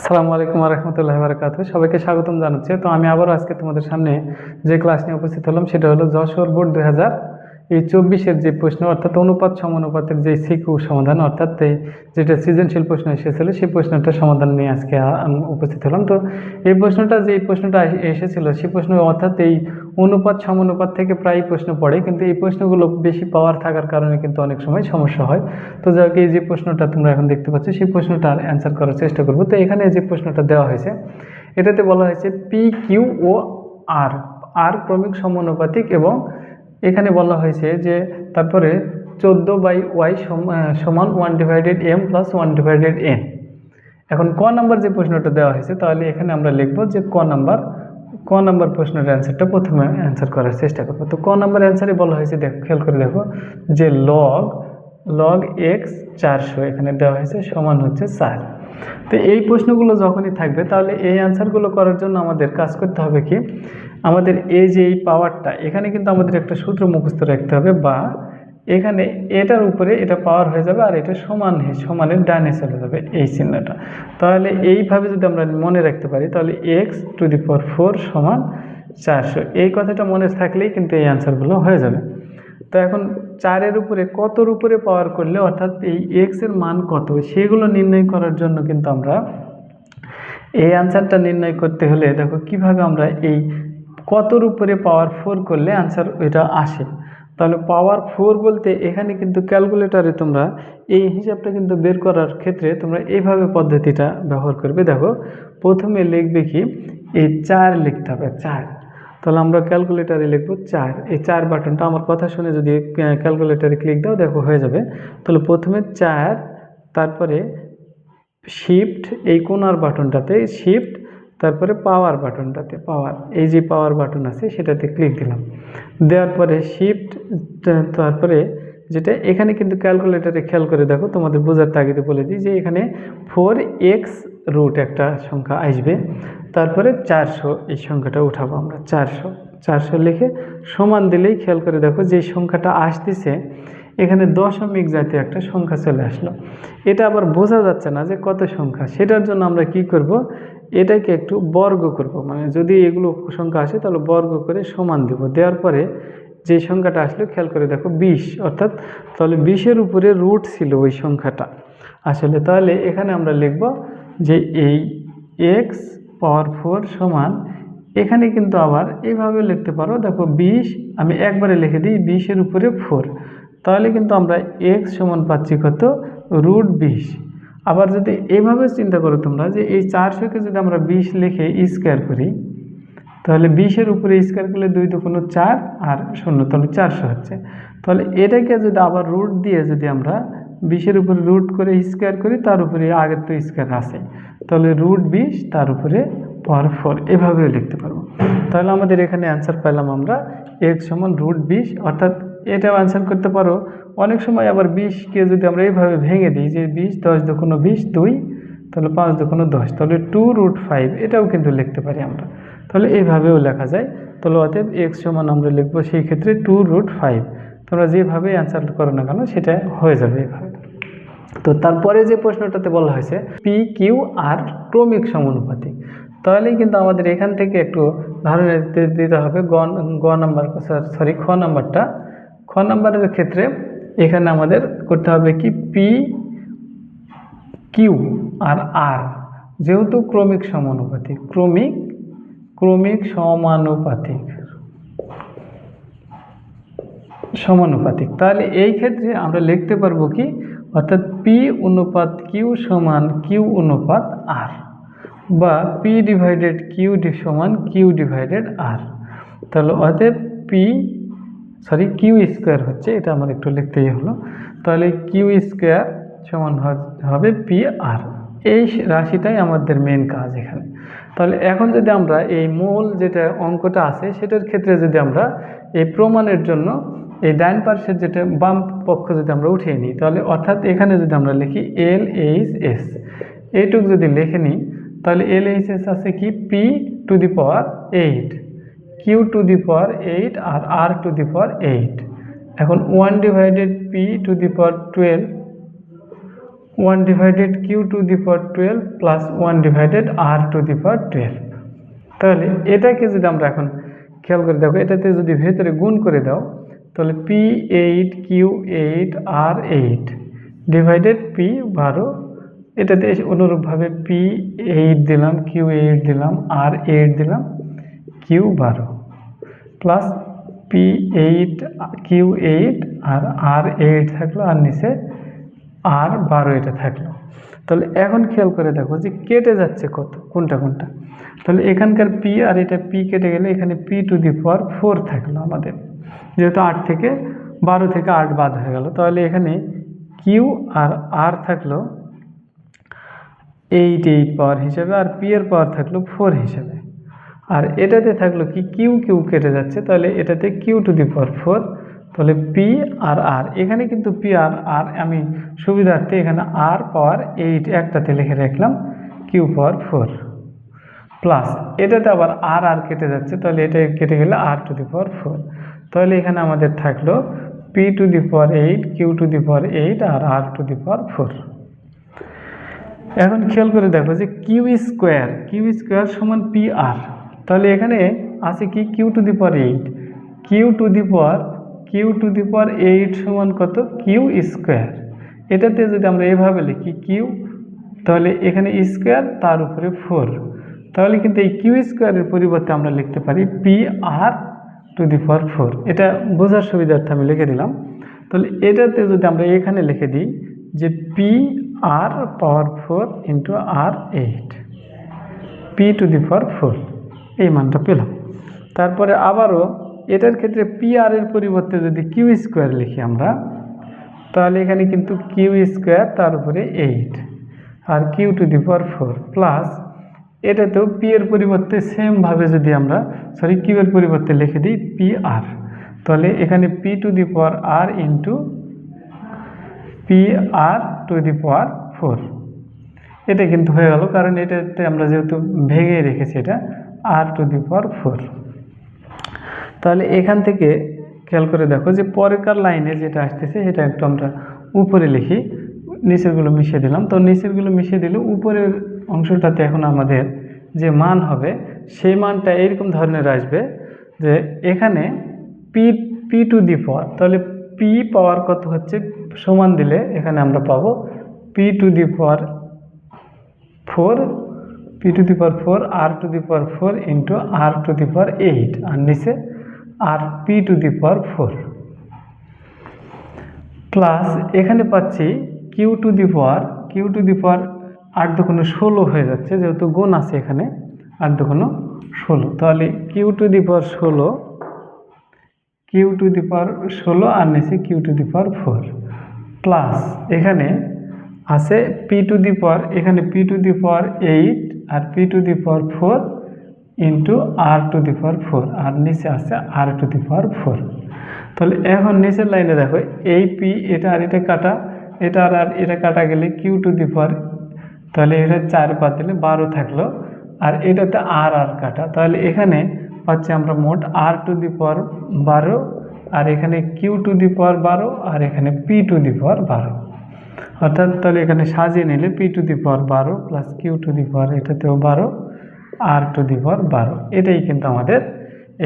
আসসালামু আলাইকুম রহমতুল্লাহ বারকাত সবাইকে স্বাগতম জানাচ্ছি। তো আমি আবারও আজকে তোমাদের সামনে যে ক্লাস নিয়ে উপস্থিত হলাম, সেটা হলো যশোর বোর্ড দু হাজার এই চব্বিশের যে প্রশ্ন, অর্থাৎ অনুপাত সমানুপাতের যে সিকিউ সমাধান, অর্থাৎ যেটা সৃজনশীল প্রশ্ন এসেছিল, সেই প্রশ্নটার সমাধান নিয়ে আজকে উপস্থিত হলাম। তো এই প্রশ্নটা যে প্রশ্নটা এসে- এসেছিল সেই প্রশ্ন অর্থাৎ এই অনুপাত সমানুপাত থেকে প্রায় প্রশ্ন পড়ে, কিন্তু এই প্রশ্নগুলো বেশি পাওয়ার থাকার কারণে কিন্তু অনেক সময় সমস্যা হয়। তো যাক, এই যে প্রশ্নটা তোমরা এখন দেখতে পাচ্ছ, সেই প্রশ্নটার অ্যান্সার করার চেষ্টা করব। তো এখানে যে প্রশ্নটা দেওয়া হয়েছে, এটাতে বলা হয়েছে পি কিউ ও আর আর ক্রমিক সমানুপাতিক এবং এখানে বলা হয়েছে যে তারপরে চোদ্দ বাই ওয়াই সমান one divided M plus one divided N এখন ক নাম্বার যে প্রশ্নটা দেওয়া হয়েছে, তাহলে এখানে আমরা লিখব যে ক নাম্বার ক নাম্বার প্রশ্নের অ্যান্সারটা প্রথমে অ্যান্সার করার চেষ্টা করব। তো ক নাম্বার অ্যান্সারে বলা হয়েছে, দেখো, খেয়াল করে দেখো, যে লগ লগ এক্স চারশো এখানে দেওয়া হয়েছে, সমান হচ্ছে চার। তো এই প্রশ্নগুলো যখনই থাকবে, তাহলে এই অ্যান্সারগুলো করার জন্য আমাদের কাজ করতে হবে কি? আমাদের এই যে এই পাওয়ারটা এখানে কিন্তু আমাদের একটা সূত্র মুখস্থ রাখতে হবে বা এখানে এটার উপরে এটা পাওয়ার হয়ে যাবে আর এটা সমান সমানের ডানে চলে যাবে এই চিহ্নটা। তাহলে এইভাবে যদি আমরা মনে রাখতে পারি, তাহলে X to the power four সমান চারশো। এই কথাটা মনে থাকলেই কিন্তু এই অ্যান্সারগুলো হয়ে যাবে। তো এখন চারের উপরে কতর উপরে পাওয়ার করলে অর্থাৎ এই এক্সের মান কত, সেগুলো নির্ণয় করার জন্য কিন্তু আমরা এই আনসারটা নির্ণয় করতে হলে দেখো কীভাবে আমরা এই কতর উপরে পাওয়ার ফোর করলে আনসার এটা আসে। তাহলে পাওয়ার ফোর বলতে এখানে কিন্তু ক্যালকুলেটারে তোমরা এই হিসাবটা কিন্তু বের করার ক্ষেত্রে তোমরা এইভাবে পদ্ধতিটা ব্যবহার করবে। দেখো প্রথমে লিখবে কি? এই চার লিখতে হবে, চার। তাহলে আমরা ক্যালকুলেটারে লিখব চার। এই চার বাটনটা আমার কথা শুনে যদি ক্যালকুলেটারে ক্লিক দাও, দেখো হয়ে যাবে। তাহলে প্রথমে চার, তারপরে শিফট এই কোনার বাটনটাতে শিফট তারপরে পাওয়ার বাটনটাতে পাওয়ার এই যে পাওয়ার বাটন আছে, সেটাতে ক্লিক দিলাম। দেওয়ার পরে শিফট তারপরে যেটা, এখানে কিন্তু ক্যালকুলেটারে খেয়াল করে দেখো, তোমাদের বোঝার তাগিদে বলে দিই যে এখানে ফোর এক্স রুট একটা সংখ্যা আসবে। তারপরে চারশো, এই সংখ্যাটা উঠাবো আমরা, চারশো। চারশো লিখে সমান দিলেই খেয়াল করে দেখো যে সংখ্যাটা আসতেছে, এখানে দশমিক জাতীয় একটা সংখ্যা চলে আসলো। এটা আবার বোঝা যাচ্ছে না যে কত সংখ্যা। সেটার জন্য আমরা কি করব? এটাকে একটু বর্গ করব। মানে যদি এগুলো সংখ্যা আসে তাহলে বর্গ করে সমান দেব। দেওয়ার পরে যে সংখ্যাটা আসলো, খেয়াল করে দেখো বিশ, অর্থাৎ তাহলে বিশের উপরে রুট ছিল ওই সংখ্যাটা। আসলে তাহলে এখানে আমরা লিখব যে এই এক্স পাওয়ার ফোর সমান, এখানে কিন্তু আবার এইভাবে লিখতে পারো। দেখো বিশ, আমি একবারে লিখে দিই, বিশের উপরে ফোর তাহলে কিন্তু আমরা এক্স সমান পাচ্ছি কত? রুট বিশ। আবার যদি এইভাবে চিন্তা করো তোমরা যে এই চারশোকে যদি আমরা বিশ লিখে স্কোয়ার করি, তাহলে বিশের উপরে স্কোয়ার করলে দুই দুগুণ চার আর শূন্য, তাহলে চারশো হচ্ছে। তাহলে এটাকে যদি আবার রুট দিয়ে যদি আমরা বিশের উপরে রুট করে স্কোয়ার করি, তার উপরে আগের তো স্কোয়ার আছে। তাহলে রুট বিশ, তার উপরে পাওয়ার ফোর এভাবেও লিখতে পারব। তাহলে আমাদের এখানে অ্যান্সার পেলাম আমরা এক সমান রুট বিশ, অর্থাৎ এটাও অ্যান্সার করতে পারো। অনেক সময় আবার বিশকে যদি আমরা এইভাবে ভেঙে দিই, যে বিশ দশ দুগুণ বিশ দুই, তাহলে পাঁচ দুগুণ দশ, তাহলে টু রুট ফাইভ এটাও কিন্তু লিখতে পারি আমরা। তাহলে এইভাবেও লেখা যায়। তাহলে অতএব এক সমান আমরা লিখব সেই ক্ষেত্রে টু রুট ফাইভ তোমরা যেভাবে অ্যান্সার করো না কেন, সেটা হয়ে যাবে এইভাবে তো তারপরে যে প্রশ্নটাতে বলা হয়েছে পি কিউ আর ক্রমিক সমানুপাতিক। তাহলেই কিন্তু আমাদের এখান থেকে একটু ধারণা দিতে হবে, গ গ নাম্বার সরি খ নাম্বারটা। খ নাম্বারের ক্ষেত্রে এখানে আমাদের করতে হবে কি? পি কিউ আর আর যেহেতু ক্রমিক সমানুপাতিক, ক্রমিক ক্রমিক সমানুপাতিক। সমানুপাতিক। তাহলে এই ক্ষেত্রে আমরা লিখতে পারব কি? অর্থাৎ পি অনুপাত কিউ সমান কিউ অনুপাত আর বা পি ডিভাইডেড কিউ সমান কিউ ডিভাইডেড আর তাহলে অতএব পি সরি কিউ স্কোয়ার হচ্ছে, এটা আমার একটু লিখতেই হলো। তাহলে কিউ স্কোয়ার সমান হবে পি আর এই রাশিটাই আমাদের মেন কাজ এখানে। তাহলে এখন যদি আমরা এই মূল যেটা অঙ্কটা আছে, সেটার ক্ষেত্রে যদি আমরা এই প্রমাণের জন্য এই ডাইন পার্শ্বের যেটা বাম পক্ষ যদি আমরা উঠিয়ে নিই, তাহলে অর্থাৎ এখানে যদি আমরা লিখি এল এইচ এস এইটুক যদি লিখে নিই, তাহলে এল এইচ এস আছে কি? P to the power eight Q to the power eight R R to the power eight এখন one divided P to the power twelve one divided Q to the power twelve plus one divided R to the power twelve তাহলে এটাকে যদি আমরা এখন খেয়াল করে দেখো, এটাতে যদি ভেতরে গুণ করে দাও তাহলে P eight Q eight R eight divided P বারো, এটাতে অনুরূপভাবে পি এইট দিলাম কিউ এইট দিলাম আর এইট দিলাম কিউ বারো plus P eight Q eight আর আর এইট থাকল, আর নিচে আর বারো এটা থাকল। তাহলে এখন খেয়াল করে দেখো যে কেটে যাচ্ছে কত, কোনটা কোনটা। তাহলে এখানকার পি আর এটা পি কেটে গেলে এখানে P to the power four থাকল আমাদের। যেহেতু আট থেকে বারো থেকে আট বাদ হয়ে গেল, তাহলে এখানে কিউ আর আর থাকল এইট এইট পাওয়ার হিসেবে আর পি এর পাওয়ার থাকল ফোর হিসেবে। আর এটাতে থাকল কি? কিউ কিউ কেটে যাচ্ছে, তাহলে এটাতে Q to the power four তাহলে পি আর আর এখানে কিন্তু পি আর আর আমি সুবিধার্থে এখানে আর পাওয়ার এইট একটাতে লিখে রাখলাম কিউ পাওয়ার ফোর প্লাস এটাতে আবার আর আর কেটে যাচ্ছে, তাহলে এটা কেটে গেলে আর টু দি পাওয়ার ফোর তাহলে এখানে আমাদের থাকল P to the power eight Q to the power eight R R to the power four এখন খেয়াল করে দেখো যে কিউ স্কোয়ার কিউ স্কোয়ার সমান পি আর তাহলে এখানে আছে কি Q to the power eight Q to the power Q to the power eight সমান কত? কিউ স্কোয়ার এটাতে যদি আমরা এভাবে লিখি কিউ তাহলে এখানে স্কোয়ার তার উপরে ফোর তাহলে কিন্তু এই কিউ স্কোয়ারের পরিবর্তে আমরা লিখতে পারি P R to the power four এটা বোঝার সুবিধার্থে আমি লিখে দিলাম। তাহলে এটাতে যদি আমরা এখানে লিখে দিই যে P R power four into R eight P to the power four এই মানটা পেলাম। তারপরে আবারও এটার ক্ষেত্রে পি আর এর পরিবর্তে যদি কিউ স্কোয়ার লিখি আমরা, তাহলে এখানে কিন্তু কিউ স্কোয়ার তার উপরে eight R Q to the power four plus এটাতেও পি এর পরিবর্তে সেমভাবে যদি আমরা সরি কিউ এর পরিবর্তে লিখে দিই পি আর তাহলে এখানে P to the power R into P R to the power four এটা কিন্তু হয়ে গেল, কারণ এটাতে আমরা যেহেতু ভেঙে রেখেছি এটা আর টু দি পাওয়ার ফোর তাহলে এখান থেকে খেয়াল করে দেখো যে পরেরকার লাইনে যেটা আসতেছে, সেটা একটু আমরা উপরে লিখি। নিচেরগুলো মিশিয়ে দিলাম। তো নিচেরগুলো মিশিয়ে দিলে উপরের অংশটাতে এখন আমাদের যে মান হবে, সেই মানটা এরকম ধরনের আসবে যে এখানে P P to the power তাহলে পি পাওয়ার কত হচ্ছে? সমান দিলে এখানে আমরা পাবো P to the power four P to the power four R to the power four into R to the power eight আর নিচে R P to the power four plus এখানে পাচ্ছি Q to the power Q to the power আট দুগুণ ষোলো হয়ে যাচ্ছে যেহেতু গুণ আছে এখানে আট দুগুণ ষোলো তাহলে কিউ টু দি পাওয়ার ষোলো কিউ টু দি পাওয়ার ষোলো আর নিচে Q to the power four plus এখানে আছে পি টু দি পাওয়ার এখানে P to the power eight R P to the power four into R to the power four আর নিচে আছে আর to the power four তাহলে এখন নিচের লাইনে দেখো এই পি এটা আর এটা কাটা এটা আর এটা কাটা গেলে কিউ টু দি পাওয়ার তাহলে এটা চার বাদ দিলে বারো থাকল। আর এটাতে আর আর কাটা, তাহলে এখানে পাচ্ছি আমরা মোট আর টু দি পাওয়ার বারো, আর এখানে কিউ টু দি পাওয়ার বারো, আর এখানে পি টু দি পাওয়ার বারো। অর্থাৎ তাহলে এখানে সাজিয়ে নিলে পি টু দি পাওয়ার বারো plus Q to the power এটাতেও বারো আর টু দি পাওয়ার বারো। এটাই কিন্তু আমাদের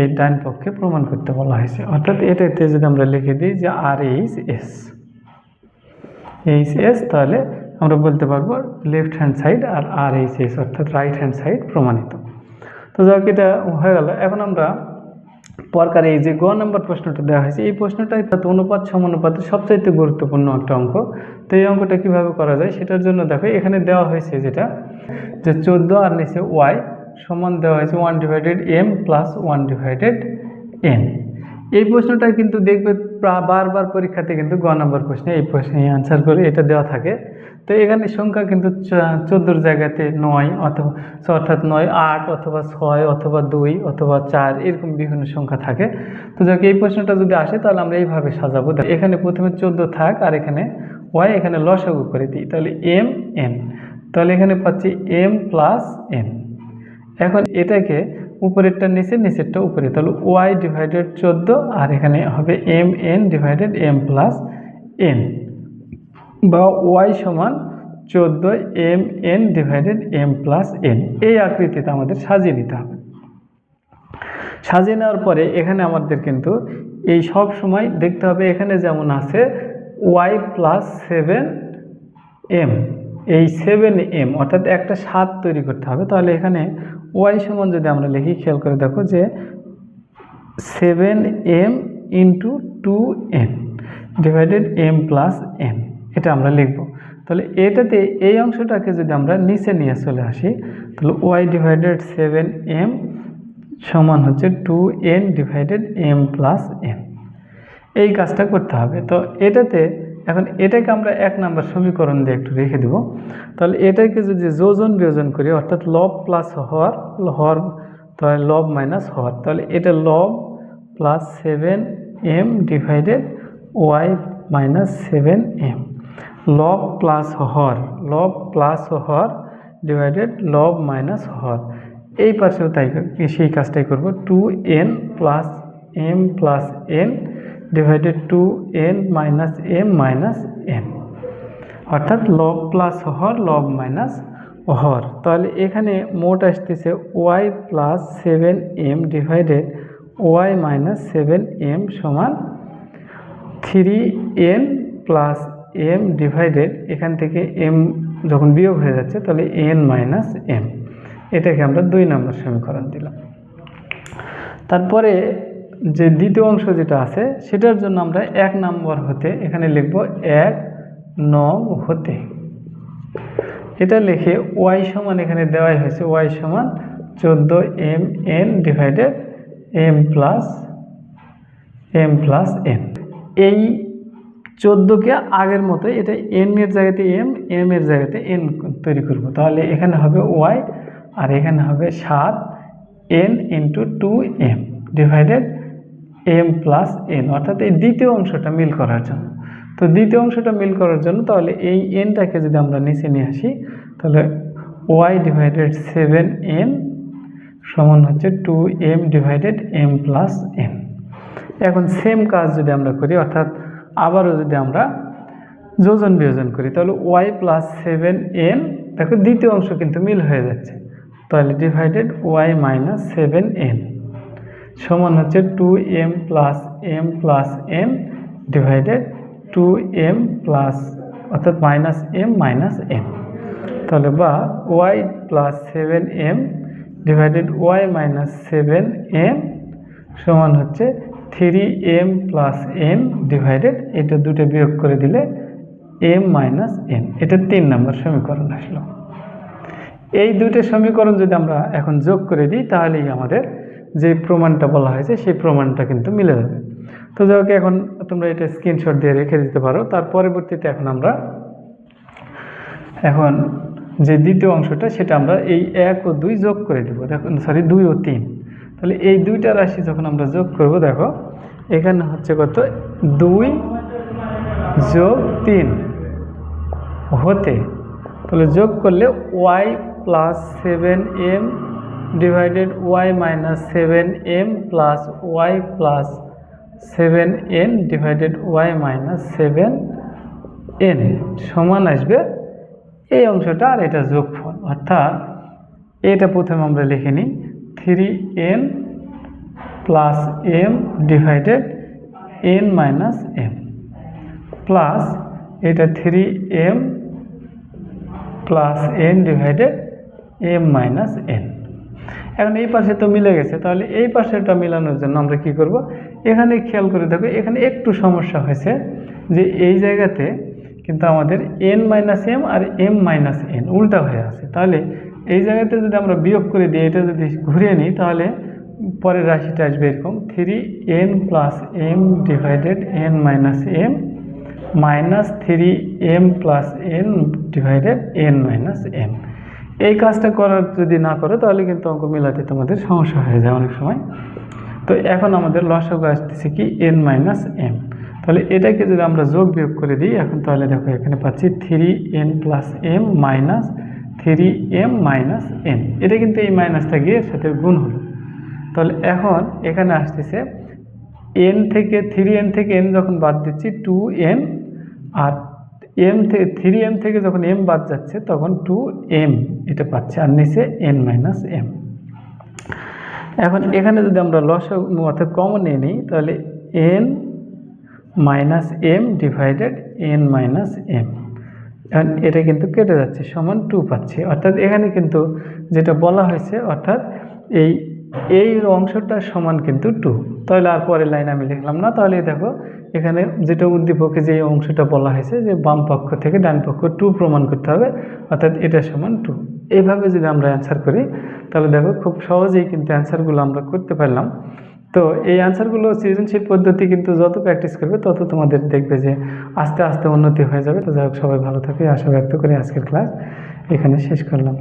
এই ডান পক্ষে প্রমাণ করতে বলা হয়েছে। অর্থাৎ এটাতে যদি আমরা লিখে দিই যে R H S H S তাহলে আমরা বলতে পারব লেফট হ্যান্ড সাইড আর আর এইচ এস অর্থাৎ রাইট হ্যান্ড সাইড প্রমাণিত। তো যাক, এটা হয়ে গেল। এখন আমরা পরকার এই যে গ নম্বর প্রশ্নটা দেওয়া হয়েছে, এই প্রশ্নটাই তাতে অনুপাত সমানুপাতের সবচাইতে গুরুত্বপূর্ণ একটা অঙ্ক। তো এই অঙ্কটা কীভাবে করা যায় সেটার জন্য দেখো, এখানে দেওয়া হয়েছে যেটা, যে চোদ্দ আর নিচে ওয়াই সমান দেওয়া হয়েছে one divided M plus one divided N এই প্রশ্নটা কিন্তু দেখবে বারবার পরীক্ষাতে কিন্তু গ নম্বর প্রশ্নে এই প্রশ্নে অ্যান্সার করে এটা দেওয়া থাকে। তো এখানে সংখ্যা কিন্তু চোদ্দোর জায়গাতে নয় অথবা অর্থাৎ নয়, আট অথবা ছয় অথবা দুই অথবা চার এরকম বিভিন্ন সংখ্যা থাকে। তো যাকে, এই প্রশ্নটা যদি আসে তাহলে আমরা এইভাবে সাজাবো। এখানে প্রথমে চোদ্দ থাক আর এখানে ওয়াই এখানে লসাগু করে দিই। তাহলে এম এন তাহলে এখানে পাচ্ছি এম প্লাস এন এখন এটাকে উপরেরটা নিচে, নিচেরটা উপরে। তাহলে ওয়াই ডিভাইডেড চোদ্দ, আর এখানে হবে M N divided M plus N বা ওয়াই সমান চোদ্দ M N divided M plus N এই আকৃতিতে আমাদের সাজিয়ে নিতে হবে। সাজিয়ে নেওয়ার পরে এখানে আমাদের কিন্তু এই সব সময় দেখতে হবে এখানে যেমন আছে ওয়াই প্লাস সেভেন এম এই সেভেন এম অর্থাৎ একটা সাত তৈরি করতে হবে। তাহলে এখানে ওয়াই সমান যদি আমরা লিখি, খেয়াল করে দেখো যে seven M into two N divided M plus N এটা আমরা লিখব। তাহলে এটাতে এই অংশটাকে যদি আমরা নিচে নিয়ে চলে আসি, তাহলে ওয়াই ডিভাইডেড সেভেন এম সমান হচ্ছে two N divided M plus N এই কাজটা করতে হবে। তো এটাতে এখন এটাকে আমরা এক নাম্বার সমীকরণ দিয়ে একটু রেখে দেব। তাহলে এটাকে যদি যোজন বিয়োজন করি, অর্থাৎ লব প্লাস হর হর তাহলে লব মাইনাস হর তাহলে এটা লব plus seven M divided Y minus seven M লব প্লাস হর লব প্লাস হর ডিভাইডেড লব মাইনাস হর এই পাশেও তাই, সেই কাজটাই করব। Two N plus M plus N divided two N minus M minus N অর্থাৎ লব প্লাস হর লব মাইনাস হর। তাহলে এখানে মোট আসতেছে Y plus seven M divided Y minus seven M সমান three N plus M divided এখান থেকে এম যখন বিয়োগ হয়ে যাচ্ছে, তাহলে এন মাইনাস এম এটাকে আমরা দুই নম্বর সমীকরণ দিলাম। তারপরে যে দ্বিতীয় অংশ যেটা আছে, সেটার জন্য আমরা এক নম্বর হতে এখানে লিখব এক নং হতে। এটা লিখে ওয়াই সমান এখানে দেওয়াই হয়েছে, ওয়াই সমান চোদ্দ M N divided M plus M plus N. এই চোদ্দোকে আগের মতো এটা এন এর জায়গাতে এম এম এর জায়গাতে এন তৈরি করব। তাহলে এখানে হবে ওয়াই আর এখানে হবে সাত N into two M divided M plus N অর্থাৎ এই দ্বিতীয় অংশটা মিল করার জন্য। তো দ্বিতীয় অংশটা মিল করার জন্য তাহলে এই এনটাকে যদি আমরা নিচে নিয়ে আসি, তাহলে ওয়াই ডিভাইডেড সেভেন এন সমান হচ্ছে two M divided M plus N এখন সেম কাজ যদি আমরা করি, অর্থাৎ আবারও যদি আমরা যোজন বিয়োজন করি, তাহলে ওয়াই প্লাস সেভেন এন দেখো দ্বিতীয় অংশ কিন্তু মিল হয়ে যাচ্ছে। তাহলে divided Y minus seven N সমান হচ্ছে two M plus M plus N divided two M plus অর্থাৎ মাইনাস এম মাইনাস এম তাহলে বা Y plus seven M divided Y minus seven M সমান হচ্ছে three M plus N divided এটা দুটো বিয়োগ করে দিলে এম মাইনাস এন এটা তিন নম্বর সমীকরণ আসলো। এই দুটো সমীকরণ যদি আমরা এখন যোগ করে দিই, তাহলেই আমাদের যে প্রমাণটা বলা হয়েছে, সেই প্রমাণটা কিন্তু মিলে যাবে। তো যাই হোক, এখন তোমরা এটা স্ক্রিনশট দিয়ে রেখে দিতে পারো। তার পরবর্তীতে এখন আমরা, এখন যে দ্বিতীয় অংশটা, সেটা আমরা এই এক ও দুই যোগ করে দেবো। দেখো সরি দুই ও তিন। তাহলে এই দুইটা রাশি যখন আমরা যোগ করব, দেখো, এখানে হচ্ছে কত? দুই যোগ তিন হতে। তাহলে যোগ করলে Y plus seven M divided Y minus seven M plus Y plus seven N divided Y minus seven N সমান আসবে এই অংশটা আর এটা যোগফল। অর্থাৎ এটা প্রথমে আমরা লিখে নিই three N plus M divided N minus M plus এটা three M plus N divided M minus N এখন এই পাশে তো মিলে গেছে, তাহলে এই পাশেটা মিলানোর জন্য আমরা কি করব? এখানে খেয়াল করে দেখো, এখানে একটু সমস্যা হয়েছে যে এই জায়গাতে কিন্তু আমাদের এন মাইনাস এম আর এম মাইনাস এন উল্টা হয়ে আছে। তাহলে এই জায়গাতে যদি আমরা বিয়োগ করে দিই, এটা যদি ঘুরিয়ে নিই, তাহলে পরের রাশিটা আসবে এরকম three N plus M divided N minus M minus three M plus N divided N minus M এই কাজটা করার যদি না করো, তাহলে কিন্তু অঙ্ক মিলাতে তোমাদের সমস্যা হয়ে যায় অনেক সময়। তো এখন আমাদের লসাগু আসতেছে কি? এন মাইনাস এম তাহলে এটাকে যদি আমরা যোগ বিয়োগ করে দিই, এখন তাহলে দেখো এখানে পাচ্ছি three N plus M minus three M minus N এটা কিন্তু এই মাইনাসটা গিয়ে সাথে গুণ হলো। তাহলে এখন এখানে আসতেছে এন থেকে থ্রি এন থেকে এন যখন বাদ দিচ্ছি টু এন আর এম থেকে থ্রি এম থেকে যখন এম বাদ যাচ্ছে, তখন টু এম এটা পাচ্ছে, আর নিচে এন মাইনাস এম এখন এখানে যদি আমরা লস অর্থাৎ কমন নিয়ে নিই, তাহলে N minus M divided N minus M এখন এটা কিন্তু কেটে যাচ্ছে, সমান টু পাচ্ছে। অর্থাৎ এখানে কিন্তু যেটা বলা হয়েছে, অর্থাৎ এই এই অংশটা সমান কিন্তু টু তাহলে আর পরের লাইন আমি লিখলাম না। তাহলে দেখো, এখানে যেটা উদ্দীপকে যে অংশটা বলা হয়েছে যে বাম পক্ষ থেকে ডান পক্ষ টু প্রমাণ করতে হবে, অর্থাৎ এটা সমান টু এইভাবে যদি আমরা অ্যান্সার করি, তাহলে দেখো খুব সহজেই কিন্তু অ্যান্সারগুলো আমরা করতে পারলাম। তো এই অ্যান্সারগুলো সৃজনশীল পদ্ধতি কিন্তু যত প্র্যাকটিস করবে, তত তোমাদের দেখবে যে আস্তে আস্তে উন্নতি হয়ে যাবে। তো যাই হোক, সবাই ভালো থাকে। আশা ব্যক্ত করে আজকের ক্লাস এখানে শেষ করলাম।